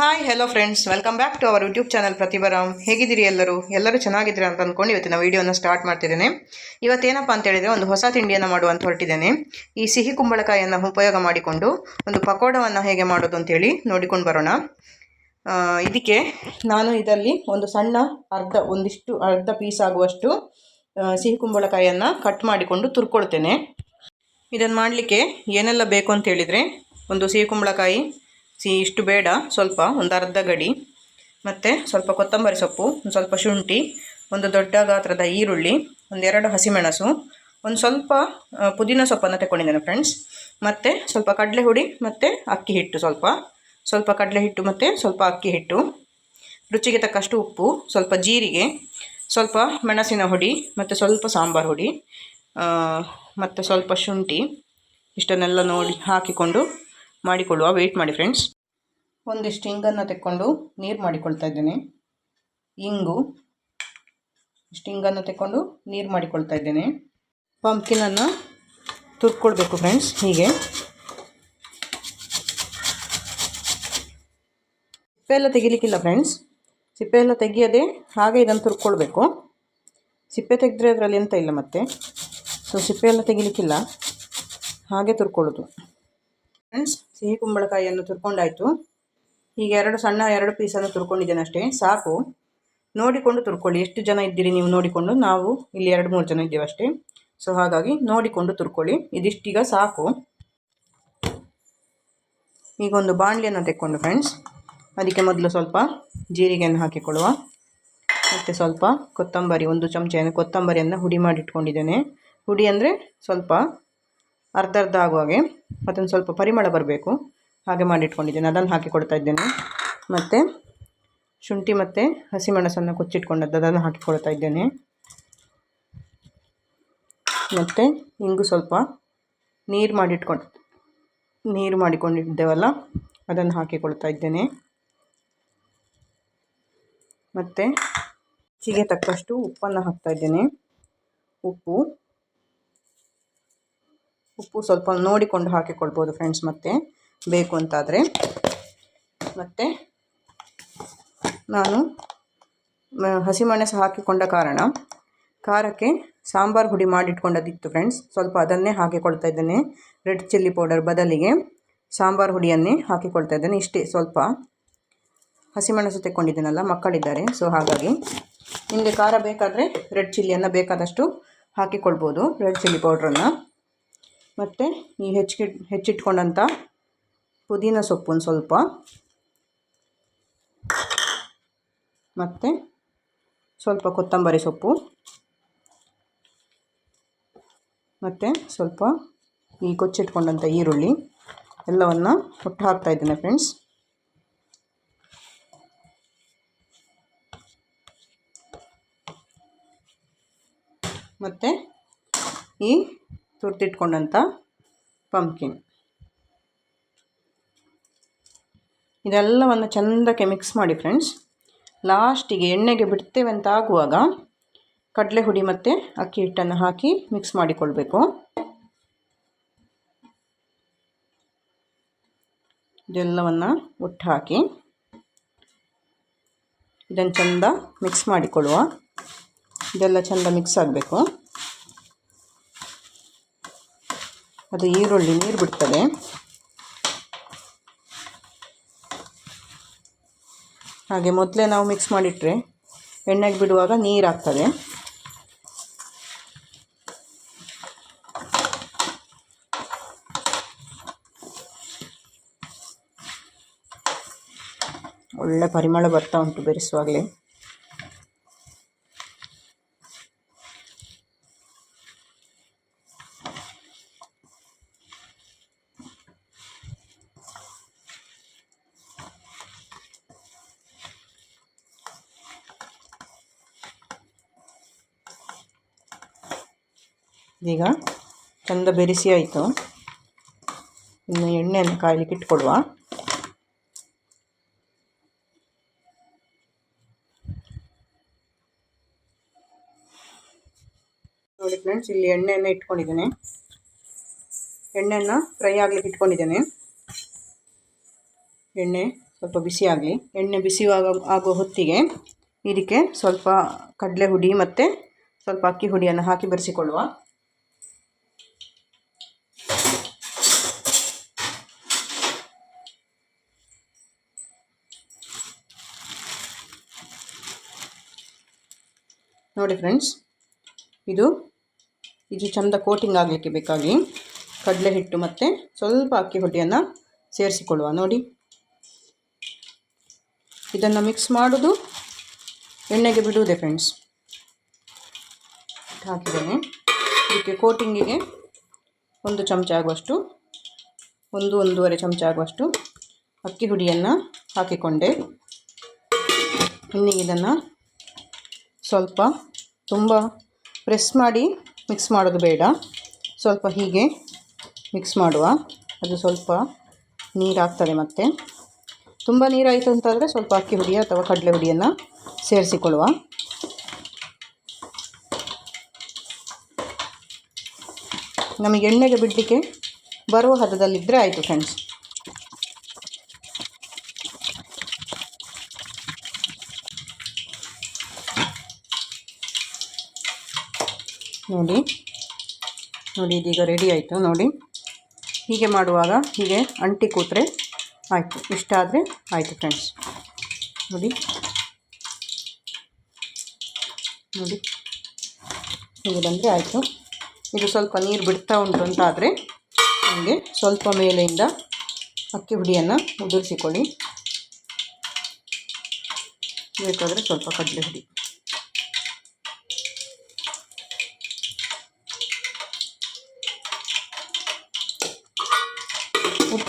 Hi hello friends welcome back to our YouTube channel Pratibharam ಹೇಗಿದ್ದೀರಿ ಎಲ್ಲರೂ? ಎಲ್ಲರೂ ಚೆನ್ನಾಗಿದ್ದೀರಾ ಅಂತ ಅಂದ್ಕೊಂಡು ಇವತ್ತಿನ ವೀಡಿಯೋನ ಸ್ಟಾರ್ಟ್ ಮಾಡ್ತಿದ್ದೇನೆ. ಇವತ್ತೇನಪ್ಪ ಅಂತ ಹೇಳಿದರೆ ಒಂದು ಹೊಸ ತಿಂಡಿಯನ್ನು ಮಾಡುವಂತ ಹೊರಟಿದ್ದೇನೆ. ಈ ಸಿಹಿ ಕುಂಬಳಕಾಯಿಯನ್ನು ಉಪಯೋಗ ಮಾಡಿಕೊಂಡು ಒಂದು ಪಕೋಡವನ್ನು ಹೇಗೆ ಮಾಡೋದು ಅಂತೇಳಿ ನೋಡಿಕೊಂಡು ಬರೋಣ. ಇದಕ್ಕೆ ನಾನು ಇದರಲ್ಲಿ ಒಂದು ಸಣ್ಣ ಅರ್ಧ, ಒಂದಿಷ್ಟು ಅರ್ಧ ಪೀಸ್ ಆಗುವಷ್ಟು ಸಿಹಿ ಕುಂಬಳಕಾಯಿಯನ್ನು ಕಟ್ ಮಾಡಿಕೊಂಡು ತುರ್ಕೊಳ್ತೇನೆ. ಇದನ್ನು ಮಾಡಲಿಕ್ಕೆ ಏನೆಲ್ಲ ಬೇಕು ಅಂತ ಹೇಳಿದರೆ ಒಂದು ಸಿಹಿ ಕುಂಬಳಕಾಯಿ ಸಿಹಿ ಇಷ್ಟು ಬೇಡ. ಸ್ವಲ್ಪ ಒಂದು ಅರ್ಧ ಗಡಿ. ಮತ್ತು ಸ್ವಲ್ಪ ಕೊತ್ತಂಬರಿ ಸೊಪ್ಪು, ಒಂದು ಸ್ವಲ್ಪ ಶುಂಠಿ, ಒಂದು ದೊಡ್ಡ ಗಾತ್ರದ ಈರುಳ್ಳಿ ಒಂದೆರಡು ಹಸಿಮೆಣಸು, ಒಂದು ಸ್ವಲ್ಪ ಪುದೀನ ಸೊಪ್ಪನ್ನು ತಗೊಂಡಿದ್ದೇನೆ ಫ್ರೆಂಡ್ಸ್ ಮತ್ತು ಸ್ವಲ್ಪ ಕಡಲೆ ಹುಡಿ ಮತ್ತು ಅಕ್ಕಿ ಹಿಟ್ಟು ಸ್ವಲ್ಪ. ಸ್ವಲ್ಪ ಕಡಲೆ ಹಿಟ್ಟು ಮತ್ತು ಸ್ವಲ್ಪ ಅಕ್ಕಿ ಹಿಟ್ಟು. ರುಚಿಗೆ ತಕ್ಕಷ್ಟು ಉಪ್ಪು, ಸ್ವಲ್ಪ ಜೀರಿಗೆ, ಸ್ವಲ್ಪ ಮೆಣಸಿನ ಹುಡಿ, ಮತ್ತು ಸ್ವಲ್ಪ ಸಾಂಬಾರು ಹುಡಿ ಮತ್ತು ಸ್ವಲ್ಪ ಶುಂಠಿ, ಇಷ್ಟನ್ನೆಲ್ಲ ನೋಡಿ ಹಾಕಿಕೊಂಡು ಮಾಡಿಕೊಳ್ಳುವ ವೆಯ್ಟ್ ಮಾಡಿ ಫ್ರೆಂಡ್ಸ್ ಒಂದಿಷ್ಟು ಹಿಂಗನ್ನು ತೆಕ್ಕೊಂಡು ನೀರು ಮಾಡಿಕೊಳ್ತಾ ಇದ್ದೇನೆ. ಇಂಗು ಇಷ್ಟು ಹಿಂಗನ್ನು ತೆಕ್ಕೊಂಡು ನೀರು ಮಾಡಿಕೊಳ್ತಾ ಇದ್ದೇನೆ. ಪಂಪ್ಕಿನನ್ನು ತುರ್ಕೊಳ್ಬೇಕು ಫ್ರೆಂಡ್ಸ್ ಹೀಗೆ. ಸಿಪ್ಪೆ ಎಲ್ಲ ತೆಗಿಲಿಕ್ಕಿಲ್ಲ ಫ್ರೆಂಡ್ಸ್ ಸಿಪ್ಪೆ ಎಲ್ಲ ತೆಗಿಯದೆ ಹಾಗೆ ಇದನ್ನು ತುರ್ಕೊಳ್ಬೇಕು. ಸಿಪ್ಪೆ ತೆಗೆದ್ರೆ ಅದರಲ್ಲಿ ಎಂತ ಇಲ್ಲ ಮತ್ತೆ. ಸೊ ಸಿಪ್ಪೆ ಎಲ್ಲ ತೆಗಿಲಿಕ್ಕಿಲ್ಲ. ಹಾಗೆ ತುರ್ಕೊಳ್ಳೋದು. ಫ್ರೆಂಡ್ಸ್ ಸಿಹಿ ಕುಂಬಳಕಾಯಿಯನ್ನು ತುರ್ಕೊಂಡಾಯಿತು. ಈಗ ಎರಡು ಸಣ್ಣ ಎರಡು ಪೀಸನ್ನು ತುರ್ಕೊಂಡಿದ್ದೇನೆ ಅಷ್ಟೇ. ಸಾಕು. ನೋಡಿಕೊಂಡು ತುರ್ಕೊಳ್ಳಿ. ಎಷ್ಟು ಜನ ಇದ್ದೀರಿ ನೀವು ನೋಡಿಕೊಂಡು? ನಾವು ಇಲ್ಲಿ ಎರಡು ಮೂರು ಜನ ಇದ್ದೇವೆ ಅಷ್ಟೇ. ಸೊ, ಹಾಗಾಗಿ ನೋಡಿಕೊಂಡು ತುರ್ಕೊಳ್ಳಿ. ಇದಿಷ್ಟೀಗ ಸಾಕು. ಈಗ ಒಂದು ಬಾಣಲಿಯನ್ನು ತೆಕ್ಕೊಂಡು ಫ್ರೆಂಡ್ಸ್ ಅದಕ್ಕೆ ಮೊದಲು ಸ್ವಲ್ಪ ಜೀರಿಗೆಯನ್ನು ಹಾಕಿಕೊಳ್ಳುವ. ಮತ್ತು ಸ್ವಲ್ಪ ಕೊತ್ತಂಬರಿ, ಒಂದು ಚಮಚೆಯನ್ನು ಕೊತ್ತಂಬರಿಯನ್ನು ಹುಡಿ ಮಾಡಿಟ್ಕೊಂಡಿದ್ದೇನೆ ಹುಡಿ ಅಂದರೆ ಸ್ವಲ್ಪ ಅರ್ಧ ಅರ್ಧ ಆಗುವಾಗೆ ಮತ್ತೊಂದು ಸ್ವಲ್ಪ ಪರಿಮಳ ಬರಬೇಕು. ಹಾಗೆ ಮಾಡಿಟ್ಕೊಂಡಿದ್ದೇನೆ. ಅದನ್ನು ಹಾಕಿ ಕೊಡ್ತಾ ಇದ್ದೇನೆ. ಮತ್ತು ಶುಂಠಿ ಮತ್ತು ಹಸಿಮೆಣಸನ್ನು ಕೊಚ್ಚಿಟ್ಕೊಂಡದ್ದು, ಅದನ್ನು ಹಾಕಿಕೊಳ್ತಾ ಇದ್ದೇನೆ. ಮತ್ತು ಇಂಗು ಸ್ವಲ್ಪ ನೀರು ಮಾಡಿಟ್ಕೊಂಡು, ನೀರು ಮಾಡಿಕೊಂಡಿದ್ದೇವಲ್ಲ, ಅದನ್ನು ಹಾಕಿಕೊಳ್ತಾ ಇದ್ದೇನೆ. ಮತ್ತು ರುಚಿಗೆ ತಕ್ಕಷ್ಟು ಉಪ್ಪನ್ನು ಹಾಕ್ತಾ ಇದ್ದೇನೆ. ಉಪ್ಪು ಉಪ್ಪು ಸ್ವಲ್ಪ ನೋಡಿಕೊಂಡು ಹಾಕಿಕೊಳ್ಬೋದು ಫ್ರೆಂಡ್ಸ್ ಮತ್ತೆ. ಬೇಕು ಅಂತಾದರೆ. ಮತ್ತು ನಾನು ಹಸಿಮೆಣಸು ಹಾಕಿಕೊಂಡ ಕಾರಣ, ಖಾರಕ್ಕೆ ಸಾಂಬಾರು ಹುಡಿ ಮಾಡಿಟ್ಕೊಂಡದಿತ್ತು ಫ್ರೆಂಡ್ಸ್ ಸ್ವಲ್ಪ ಅದನ್ನೇ ಹಾಕಿಕೊಳ್ತಾ ಇದ್ದೇನೆ. ರೆಡ್ ಚಿಲ್ಲಿ ಪೌಡರ್ ಬದಲಿಗೆ ಸಾಂಬಾರು ಹುಡಿಯನ್ನೇ ಹಾಕಿಕೊಳ್ತಾ ಇದ್ದೇನೆ. ಇಷ್ಟೇ ಸ್ವಲ್ಪ ಹಸಿಮೆಣಸು ತೆಕ್ಕೊಂಡಿದ್ದೇನಲ್ಲ, ಮಕ್ಕಳಿದ್ದಾರೆ. ಸೊ ಹಾಗಾಗಿ ನಿಮಗೆ ಖಾರ ಬೇಕಾದರೆ ರೆಡ್ ಚಿಲ್ಲಿಯನ್ನು ಬೇಕಾದಷ್ಟು ಹಾಕಿಕೊಳ್ಬೋದು. ರೆಡ್ ಚಿಲ್ಲಿ ಪೌಡ್ರನ್ನು. ಮತ್ತು ಈ ಹೆಚ್ಚಿಗೆ ಹೆಚ್ಚಿಟ್ಕೊಂಡಂಥ ಪುದೀನ ಸೊಪ್ಪು ಒಂದು ಸ್ವಲ್ಪ. ಮತ್ತು ಸ್ವಲ್ಪ ಕೊತ್ತಂಬರಿ ಸೊಪ್ಪು. ಮತ್ತು ಸ್ವಲ್ಪ ಈ ಕೊಚ್ಚಿಟ್ಕೊಂಡಂಥ ಈರುಳ್ಳಿ ಎಲ್ಲವನ್ನು ಒಟ್ಟು ಹಾಕ್ತಾ ಇದ್ದೇನೆ ಫ್ರೆಂಡ್ಸ್ ಮತ್ತು ಈ ತುರ್ತಿಟ್ಕೊಂಡಂಥ ಪಂಪ್ಕಿನ್ ಇದೆಲ್ಲವನ್ನು ಚೆಂದಕ್ಕೆ ಮಿಕ್ಸ್ ಮಾಡಿ ಫ್ರೆಂಡ್ಸ್ ಲಾಸ್ಟಿಗೆ ಎಣ್ಣೆಗೆ ಬಿಡ್ತೇವೆ ಅಂತ ಆಗುವಾಗ ಕಡಲೆ ಹುಡಿ ಮತ್ತು ಅಕ್ಕಿ ಹಿಟ್ಟನ್ನು ಹಾಕಿ ಮಿಕ್ಸ್ ಮಾಡಿಕೊಳ್ಬೇಕು. ಇದೆಲ್ಲವನ್ನು ಒಟ್ಟು ಹಾಕಿ ಇದನ್ನು ಚೆಂದ ಮಿಕ್ಸ್ ಮಾಡಿಕೊಳ್ಳುವ. ಇದೆಲ್ಲ ಚೆಂದ ಮಿಕ್ಸ್ ಆಗಬೇಕು. ಅದು ಈರುಳ್ಳಿ ನೀರು ಬಿಡ್ತದೆ. ಹಾಗೆ ಮೊದಲೇ ನಾವು ಮಿಕ್ಸ್ ಮಾಡಿಟ್ರೆ ಎಣ್ಣೆಗೆ ಬಿಡುವಾಗ ನೀರಾಗ್ತದೆ ಒಳ್ಳೆ ಪರಿಮಳ ಬರ್ತಾ ಉಂಟು ಬೆರೆಸುವಾಗಲೇ. ಈಗ ಚಂದ ಬೆರೆಸಿ ಆಯಿತು. ಇನ್ನು ಎಣ್ಣೆಯನ್ನು ಕಾಯಲಿಕ್ಕೆ ಇಟ್ಕೊಡುವ. ನೋಡಿ ಫ್ರೆಂಡ್ಸ್ ಇಲ್ಲಿ ಎಣ್ಣೆಯನ್ನು ಇಟ್ಕೊಂಡಿದ್ದೇನೆ. ಎಣ್ಣೆಯನ್ನು ಫ್ರೈ ಆಗಲಿಕ್ಕೆ ಇಟ್ಕೊಂಡಿದ್ದೇನೆ. ಎಣ್ಣೆ ಸ್ವಲ್ಪ ಬಿಸಿ ಆಗಲಿ ಎಣ್ಣೆ ಬಿಸಿ ಆಗೋ ಹೊತ್ತಿಗೆ ಇದಕ್ಕೆ ಸ್ವಲ್ಪ ಕಡಲೆ ಹುಡಿ ಮತ್ತು ಸ್ವಲ್ಪ ಅಕ್ಕಿ ಹುಡಿಯನ್ನು ಹಾಕಿ ಬೆರೆಸಿಕೊಳ್ಳುವ. ನೋಡಿ ಫ್ರೆಂಡ್ಸ್ ಇದು ಇದು ಚಂದ ಕೋಟಿಂಗ್ ಆಗಲಿಕ್ಕೆ ಬೇಕಾಗಿ ಕಡಲೆ ಹಿಟ್ಟು ಮತ್ತು ಸ್ವಲ್ಪ ಅಕ್ಕಿ ಹುಡಿಯನ್ನು ಸೇರಿಸಿಕೊಳ್ಳುವ. ನೋಡಿ, ಇದನ್ನು ಮಿಕ್ಸ್ ಮಾಡೋದು ಎಣ್ಣೆಗೆ ಬಿಡುವುದೇ ಫ್ರೆಂಡ್ಸ್ ಹಾಕಿದ್ದೇನೆ. ಇದಕ್ಕೆ ಕೋಟಿಂಗಿಗೆ ಒಂದು ಚಮಚ ಆಗುವಷ್ಟು, ಒಂದು, ಒಂದೂವರೆ ಚಮಚ ಆಗುವಷ್ಟು ಅಕ್ಕಿ ಹುಡಿಯನ್ನು ಹಾಕಿಕೊಂಡೆ. ಇನ್ನು ಇದನ್ನು ಸ್ವಲ್ಪ ತುಂಬ ಪ್ರೆಸ್ ಮಾಡಿ ಮಿಕ್ಸ್ ಮಾಡೋದು ಬೇಡ. ಸ್ವಲ್ಪ ಹೀಗೆ ಮಿಕ್ಸ್ ಮಾಡುವ. ಅದು ಸ್ವಲ್ಪ ನೀರಾಗ್ತದೆ ಮತ್ತೆ. ತುಂಬ ನೀರಾಯಿತು ಅಂತಾದರೆ ಸ್ವಲ್ಪ ಅಕ್ಕಿ ಹುಡಿ ಅಥವಾ ಕಡಲೆ ಹುಡಿಯನ್ನು ಸೇರಿಸಿಕೊಳ್ಳುವ. ನಮಗೆ ಎಣ್ಣೆಗೆ ಬಿಡಲಿಕ್ಕೆ ಬರುವ ಹದದಲ್ಲಿದ್ದರೆ ಆಯಿತು ಫ್ರೆಂಡ್ಸ್ ನೋಡಿ. ನೋಡಿ, ಇದೀಗ ರೆಡಿ ಆಯಿತು, ನೋಡಿ. ಹೀಗೆ ಮಾಡುವಾಗ ಹೀಗೆ ಅಂಟಿ ಕೂತ್ರೆ ಆಯಿತು. ಇಷ್ಟ ಆದರೆ ಆಯಿತು ಫ್ರೆಂಡ್ಸ್ ನೋಡಿ. ನೋಡಿ. ಹೀಗೆ ಬಂದರೆ ಆಯಿತು. ಇದು ಸ್ವಲ್ಪ ನೀರು ಬಿಡ್ತಾ ಉಂಟು ಅಂತ ಆದರೆ ನಿಮಗೆ ಸ್ವಲ್ಪ ಮೇಲೆಯಿಂದ ಅಕ್ಕಿ ಹುಡಿಯನ್ನು ಉದುರಿಸಿಕೊಳ್ಳಿ. ಬೇಕಾದರೆ ಸ್ವಲ್ಪ ಕಡಲೆ ಹುಡಿ.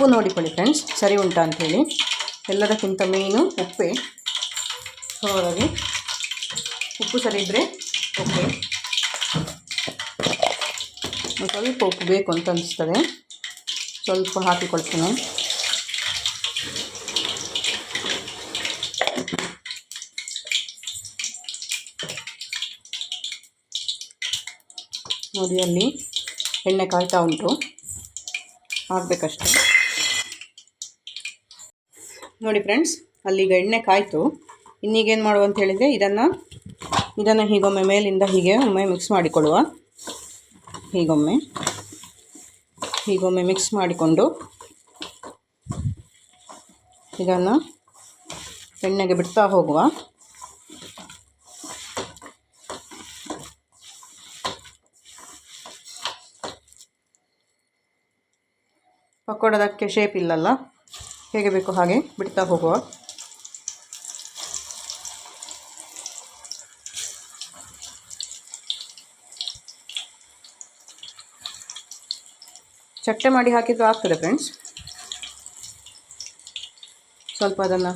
ಉಪ್ಪು ನೋಡಿಕೊಳ್ಳಿ ಫ್ರೆಂಡ್ಸ್ ಸರಿ ಉಂಟಾ ಅಂಥೇಳಿ ಎಲ್ಲದಕ್ಕಿಂತ ಮೇನು ಉಪ್ಪೇ. ಸೊ ಹಾಗಾಗಿ ಉಪ್ಪು ಸರಿ ಇದ್ದರೆ ಓಕೆ ಸ್ವಲ್ಪ ಉಪ್ಪು ಬೇಕು ಅಂತ ಅನಿಸ್ತದೆ. ಸ್ವಲ್ಪ ಹಾಕಿಕೊಳ್ತೇನೆ. ನೋಡಿ ಅಲ್ಲಿ ಎಣ್ಣೆ ಕಾಯ್ತಾ ಉಂಟು. ಆಗಬೇಕಷ್ಟೆ. ನೋಡಿ ಫ್ರೆಂಡ್ಸ್ ಅಲ್ಲಿಗೆ ಎಣ್ಣೆ ಕಾಯಿತು. ಇನ್ನೀಗೇನು ಮಾಡುವ ಅಂತ ಹೇಳಿದರೆ ಇದನ್ನು ಇದನ್ನು ಹೀಗೊಮ್ಮೆ ಮೇಲಿಂದ ಹೀಗೆ ಒಮ್ಮೆ ಮಿಕ್ಸ್ ಮಾಡಿಕೊಳ್ಳುವ. ಹೀಗೊಮ್ಮೆ ಹೀಗೊಮ್ಮೆ ಮಿಕ್ಸ್ ಮಾಡಿಕೊಂಡು ಇದನ್ನು ಎಣ್ಣೆಗೆ ಬಿಡ್ತಾ ಹೋಗುವ. ಪಕೋಡದಕ್ಕೆ ಶೇಪ್ ಇಲ್ಲಲ್ಲ? ಹೇಗೆ ಬೇಕೋ ಹಾಗೆ ಬಿಡ್ತಾ ಹೋಗುವ. ಚಟ್ಟೆ ಮಾಡಿ ಹಾಕಿದ್ರು ಆಗ್ತದೆ ಫ್ರೆಂಡ್ಸ್ ಸ್ವಲ್ಪ ಅದನ್ನು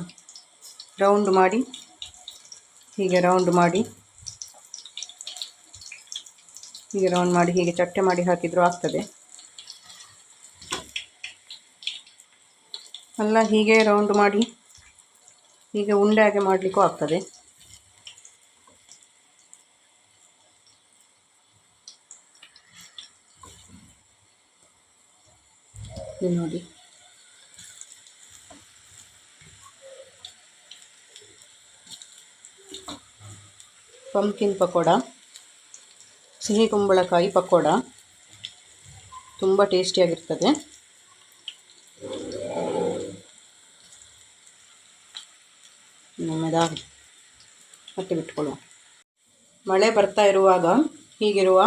ರೌಂಡ್ ಮಾಡಿ, ಹೀಗೆ ರೌಂಡ್ ಮಾಡಿ, ಹೀಗೆ ರೌಂಡ್ ಮಾಡಿ, ಹೀಗೆ ಚಟ್ಟೆ ಮಾಡಿ ಹಾಕಿದರೂ ಆಗ್ತದೆ. ಅಲ್ಲ ಹೀಗೆ ರೌಂಡ್ ಮಾಡಿ, ಹೀಗೆ ಉಂಡೆ ಹಾಗೆ ಮಾಡಲಿಕ್ಕೂ ಆಗ್ತದೆ. ನೋಡಿ. ಪಂಪ್ಕಿನ್ ಪಕೋಡ ಸಿಹಿ ಕುಂಬಳಕಾಯಿ ಪಕೋಡ, ತುಂಬ ಟೇಸ್ಟಿಯಾಗಿರ್ತದೆ ನಮ್ಮದ ಮತ್ತೆ ಬಿಟ್ಕೊಳ್ಳುವ ಮಳೆ ಬರ್ತಾ ಇರುವಾಗ ಹೀಗಿರುವ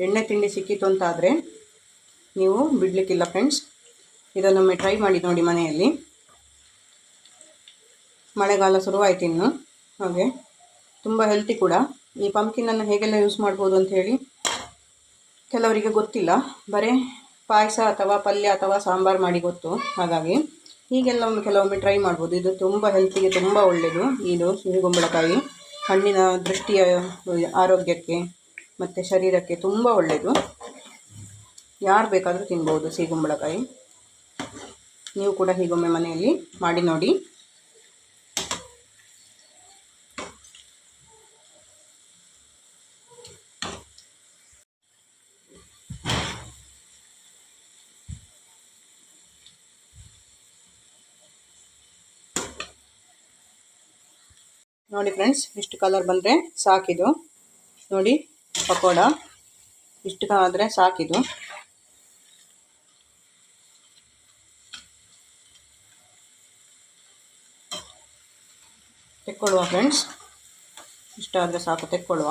ಎಣ್ಣೆ ತಿಂಡಿ ಸಿಕ್ಕಿತು ಅಂತಾದರೆ ನೀವು ಬಿಡಲಿಕ್ಕಿಲ್ಲ ಫ್ರೆಂಡ್ಸ್ ಇದನ್ನೊಮ್ಮೆ ಟ್ರೈ ಮಾಡಿ ನೋಡಿ ಮನೆಯಲ್ಲಿ. ಮಳೆಗಾಲ ಶುರುವಾಯಿತು ಇನ್ನು. ಹಾಗೆ ತುಂಬ ಹೆಲ್ತಿ ಕೂಡ. ಈ ಪಂಪ್ಕಿನನ್ನು ಹೇಗೆಲ್ಲ ಯೂಸ್ ಮಾಡ್ಬೋದು ಅಂತ ಹೇಳಿ ಕೆಲವರಿಗೆ ಗೊತ್ತಿಲ್ಲ. ಬರೀ ಪಾಯಸ ಅಥವಾ ಪಲ್ಯ ಅಥವಾ ಸಾಂಬಾರು ಮಾಡಿ ಗೊತ್ತು. ಹಾಗಾಗಿ ಹೀಗೆಲ್ಲ ಒಮ್ಮೆ ಕೆಲವೊಮ್ಮೆ ಟ್ರೈ ಮಾಡ್ಬೋದು. ಇದು ತುಂಬ ಹೆಲ್ತಿಗೆ ತುಂಬ ಒಳ್ಳೆಯದು ಇದು ಸಿಹಿಗುಂಬಳಕಾಯಿ ಹಣ್ಣಿನ ದೃಷ್ಟಿಯ ಆರೋಗ್ಯಕ್ಕೆ ಮತ್ತು ಶರೀರಕ್ಕೆ ತುಂಬ ಒಳ್ಳೆಯದು ಯಾರು ಬೇಕಾದರೂ ತಿನ್ಬೋದು ಸಿಹಿಗುಂಬಳಕಾಯಿ ನೀವು ಕೂಡ ಹೀಗೊಮ್ಮೆ ಮನೆಯಲ್ಲಿ ಮಾಡಿ ನೋಡಿ. ನೋಡಿ ಫ್ರೆಂಡ್ಸ್, ಇಷ್ಟು ಕಲರ್ ಬಂದರೆ ಸಾಕಿದು ನೋಡಿ, ಪಕೋಡ. ಇಷ್ಟು ಆದರೆ ಸಾಕಿದು ತೆಕ್ಕೊಳ್ಳುವ ಫ್ರೆಂಡ್ಸ್. ಇಷ್ಟ ಆದರೆ ಸಾಕು, ತೆಕ್ಕೊಳ್ಳುವ.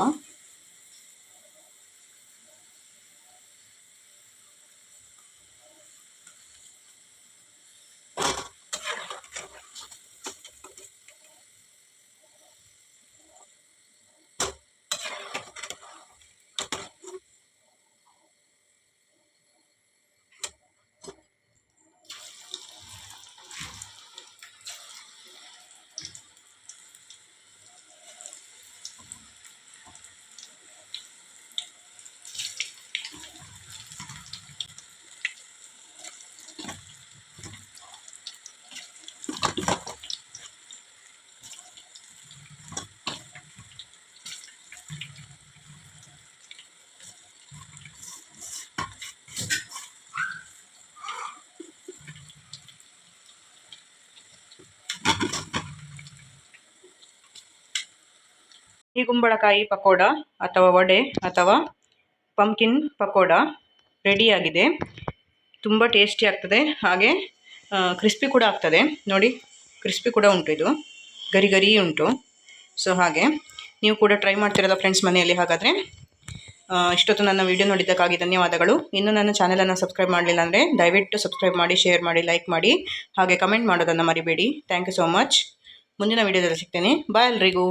ಈ ಕುಂಬಳಕಾಯಿ ಪಕೋಡ ಅಥವಾ ವಡೆ ಅಥವಾ ಪಂಕಿನ್ ಪಕೋಡ ರೆಡಿಯಾಗಿದೆ ತುಂಬ ಟೇಸ್ಟಿ ಆಗ್ತದೆ. ಹಾಗೆ ಕ್ರಿಸ್ಪಿ ಕೂಡ ಆಗ್ತದೆ. ನೋಡಿ ಕ್ರಿಸ್ಪಿ ಕೂಡ ಉಂಟು ಇದು. ಗರಿ ಗರಿ ಉಂಟು. ಸೊ ಹಾಗೆ, ನೀವು ಕೂಡ ಟ್ರೈ ಮಾಡ್ತಿರಲ್ಲ ಫ್ರೆಂಡ್ಸ್ ಮನೆಯಲ್ಲಿ ಹಾಗಾದರೆ. ಇಷ್ಟೊತ್ತು ನನ್ನ ವೀಡಿಯೋ ನೋಡಿದ್ದಕ್ಕಾಗಿ ಧನ್ಯವಾದಗಳು. ಇನ್ನೂ ನನ್ನ ಚಾನಲನ್ನು ಸಬ್ಸ್ಕ್ರೈಬ್ ಮಾಡಲಿಲ್ಲ ಅಂದರೆ ದಯವಿಟ್ಟು ಸಬ್ಸ್ಕ್ರೈಬ್ ಮಾಡಿ ಶೇರ್ ಮಾಡಿ ಲೈಕ್ ಮಾಡಿ. ಹಾಗೆ ಕಮೆಂಟ್ ಮಾಡೋದನ್ನು ಮರಿಬೇಡಿ. ಥ್ಯಾಂಕ್ ಯು ಸೋ ಮಚ್ ಮುಂದಿನ ವೀಡಿಯೋದಲ್ಲಿ ಸಿಗ್ತೇನೆ. ಬಾಯ್ ಎಲ್ರಿಗೂ.